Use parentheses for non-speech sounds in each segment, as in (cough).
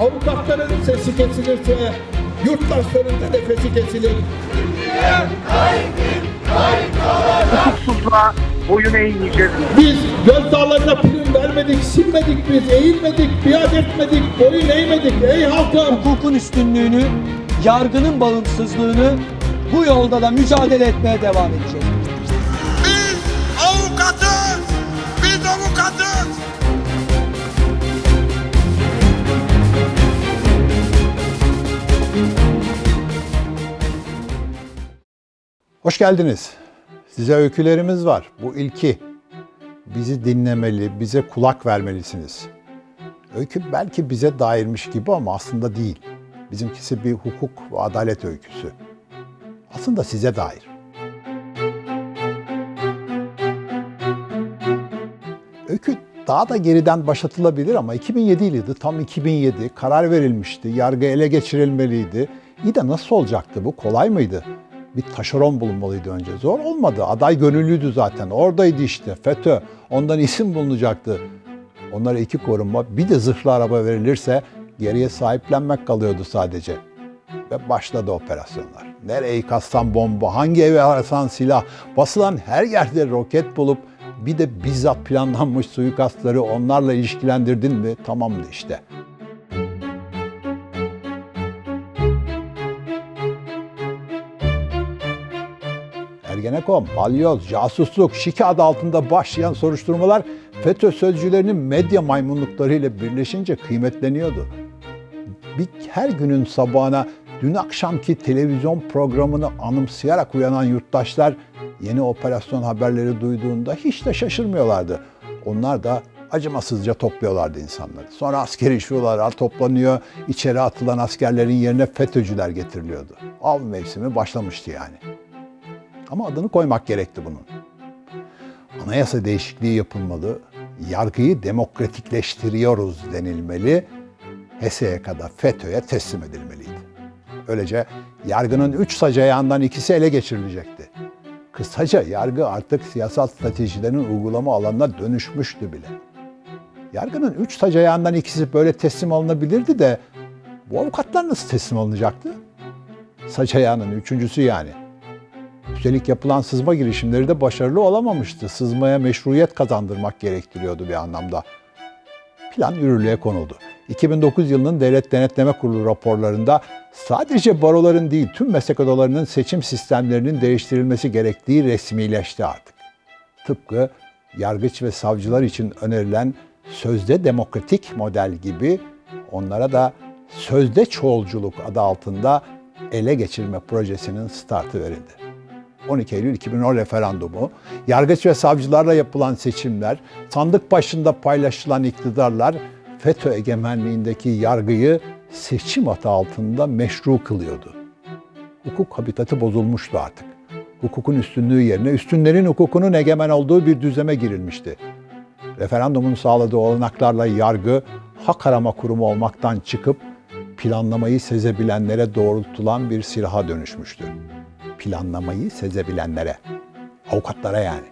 avukatların sesi kesilirse yurttaşların da nefesi kesilir. hukuksuzluğa boyun eğmeyeceğiz. Biz gözdağlarına prim vermedik, silmedik biz, eğilmedik, biat etmedik, boyun eğmedik ey halkım. hukukun üstünlüğünü, yargının bağımsızlığını bu yolda da mücadele etmeye devam edeceğiz. Hoş geldiniz. Size öykülerimiz var. Bu ilki. Bizi dinlemeli, bize kulak vermelisiniz. Öykü belki bize dairmiş gibi ama aslında değil. Bizimkisi bir hukuk ve adalet öyküsü. Aslında size dair. Öykü daha da geriden başlatılabilir ama 2007 yılıydı. Tam 2007. Karar verilmişti. Yargı ele geçirilmeliydi. İyi de nasıl olacaktı bu? Kolay mıydı? Bir taşeron bulunmalıydı önce. Zor olmadı. Aday gönüllüydü zaten. Oradaydı işte. FETÖ. Ondan isim bulunacaktı. Onlara iki korunma, bir de zırhlı araba verilirse geriye sahiplenmek kalıyordu sadece. Ve başladı operasyonlar. Nereyi kassan bomba, hangi eve arasan silah, basılan her yerde roket bulup bir de bizzat planlanmış suikastları onlarla ilişkilendirdin mi tamamdı işte. Ergenekon, balyoz, casusluk, şike adı altında başlayan soruşturmalar FETÖ sözcülerinin medya maymunluklarıyla birleşince kıymetleniyordu. Bir her günün sabahına dün akşamki televizyon programını anımsayarak uyanan yurttaşlar yeni operasyon haberleri duyduğunda hiç de şaşırmıyorlardı. Onlar da acımasızca topluyorlardı insanları. Sonra askeri şuralar toplanıyor, içeri atılan askerlerin yerine FETÖ'cüler getiriliyordu. Av mevsimi başlamıştı yani. Ama adını koymak gerekti bunun. Anayasa değişikliği yapılmalı, yargıyı demokratikleştiriyoruz denilmeli, HSYK'da FETÖ'ye teslim edilmeliydi. Öylece yargının üç sac ayağından ikisi ele geçirilecekti. Kısaca yargı artık siyasal stratejilerin uygulama alanına dönüşmüştü bile. Yargının üç sac ayağından ikisi böyle teslim alınabilirdi de bu avukatlar nasıl teslim alınacaktı? Saç ayağının üçüncüsü yani. Üstelik yapılan sızma girişimleri de başarılı olamamıştı. Sızmaya meşruiyet kazandırmak gerektiriyordu bir anlamda. Plan yürürlüğe konuldu. 2009 yılının Devlet Denetleme Kurulu raporlarında sadece baroların değil tüm meslek odalarının seçim sistemlerinin değiştirilmesi gerektiği resmileşti artık. Tıpkı yargıç ve savcılar için önerilen sözde demokratik model gibi onlara da sözde çoğulculuk adı altında ele geçirme projesinin startı verildi. 12 Eylül 2010 referandumu, yargıç ve savcılarla yapılan seçimler, sandık başında paylaşılan iktidarlar FETÖ egemenliğindeki yargıyı seçim adı altında meşru kılıyordu. Hukuk habitatı bozulmuştu artık. Hukukun üstünlüğü yerine üstünlerin hukukunun egemen olduğu bir düzeme girilmişti. Referandumun sağladığı olanaklarla yargı hak arama kurumu olmaktan çıkıp planlamayı sezebilenlere doğrultulan bir silaha dönüşmüştü planlamayı sezebilenlere, avukatlara yani.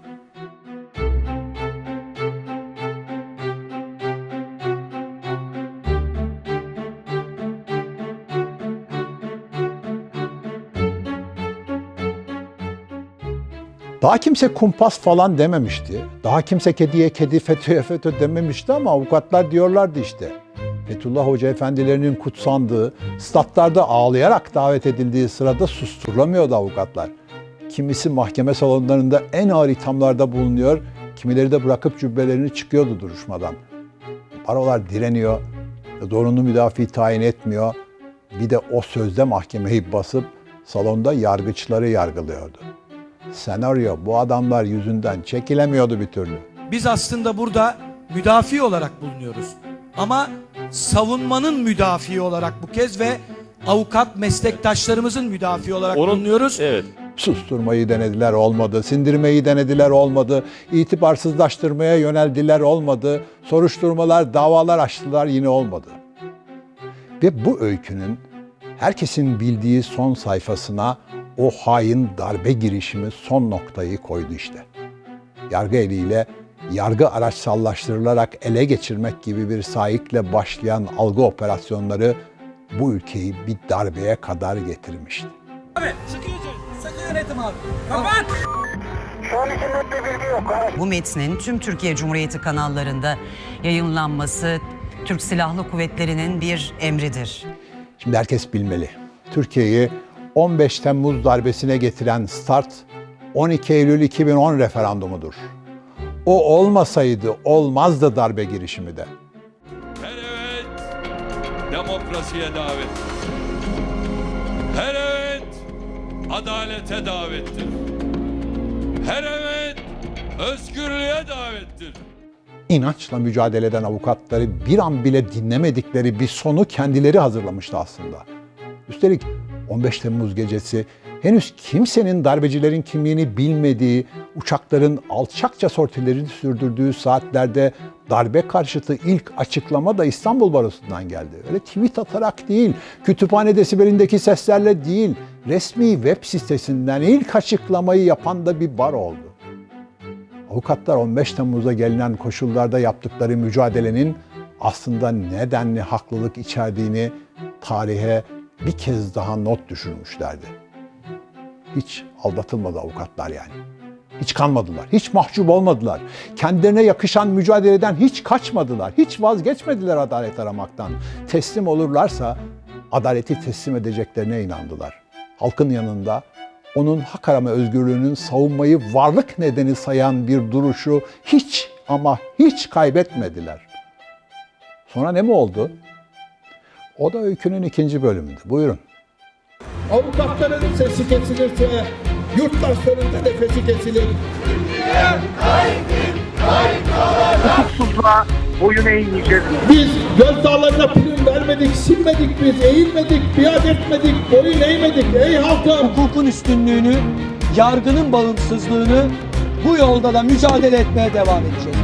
Daha kimse kumpas falan dememişti. Daha kimse kediye kedi, (laughs) FETÖ'ye FETÖ dememişti ama avukatlar diyorlardı işte. Fethullah Hoca efendilerinin kutsandığı, statlarda ağlayarak davet edildiği sırada susturulamıyordu avukatlar. Kimisi mahkeme salonlarında en ağır ithamlarda bulunuyor, kimileri de bırakıp cübbelerini çıkıyordu duruşmadan. Barolar direniyor, doğrunu müdafi tayin etmiyor. Bir de o sözde mahkemeyi basıp salonda yargıçları yargılıyordu. Senaryo bu adamlar yüzünden çekilemiyordu bir türlü. Biz aslında burada müdafi olarak bulunuyoruz. Ama savunmanın müdafi olarak bu kez ve avukat meslektaşlarımızın müdafi olarak bulunuyoruz. Evet. Susturmayı denediler olmadı, sindirmeyi denediler olmadı, itibarsızlaştırmaya yöneldiler olmadı, soruşturmalar, davalar açtılar yine olmadı. Ve bu öykünün herkesin bildiği son sayfasına o hain darbe girişimi son noktayı koydu işte. Yargı eliyle yargı araçsallaştırılarak ele geçirmek gibi bir sahikle başlayan algı operasyonları bu ülkeyi bir darbeye kadar getirmişti. Bu metnin tüm Türkiye Cumhuriyeti kanallarında yayınlanması Türk Silahlı Kuvvetleri'nin bir emridir. Şimdi herkes bilmeli. Türkiye'yi 15 Temmuz darbesine getiren start 12 Eylül 2010 referandumudur. O olmasaydı olmazdı darbe girişimi de. Her evet demokrasiye davettir. Her evet adalete davettir. Her evet özgürlüğe davettir. İnançla mücadele eden avukatları bir an bile dinlemedikleri bir sonu kendileri hazırlamıştı aslında. Üstelik 15 Temmuz gecesi henüz kimsenin darbecilerin kimliğini bilmediği, uçakların alçakça sortilerini sürdürdüğü saatlerde darbe karşıtı ilk açıklama da İstanbul Barosu'ndan geldi. Öyle tweet atarak değil, kütüphane desibelindeki seslerle değil, resmi web sitesinden ilk açıklamayı yapan da bir bar oldu. Avukatlar 15 Temmuz'a gelinen koşullarda yaptıkları mücadelenin aslında nedenli haklılık içerdiğini tarihe bir kez daha not düşürmüşlerdi. Hiç aldatılmadı avukatlar yani. Hiç kanmadılar, hiç mahcup olmadılar. Kendilerine yakışan mücadeleden hiç kaçmadılar, hiç vazgeçmediler adalet aramaktan. Teslim olurlarsa adaleti teslim edeceklerine inandılar. Halkın yanında onun hak arama özgürlüğünün savunmayı varlık nedeni sayan bir duruşu hiç ama hiç kaybetmediler. Sonra ne mi oldu? O da öykünün ikinci bölümüydü. Buyurun. Avukatların sesi kesilirse yurttaşların da nefesi kesilir. hukuksuzluğa boyun eğmeyeceğiz. Biz gözdağlarına prim vermedik, silmedik biz, eğilmedik, biat etmedik, boyun eğmedik ey halkım. Hukukun üstünlüğünü, yargının bağımsızlığını bu yolda da mücadele etmeye devam edeceğiz.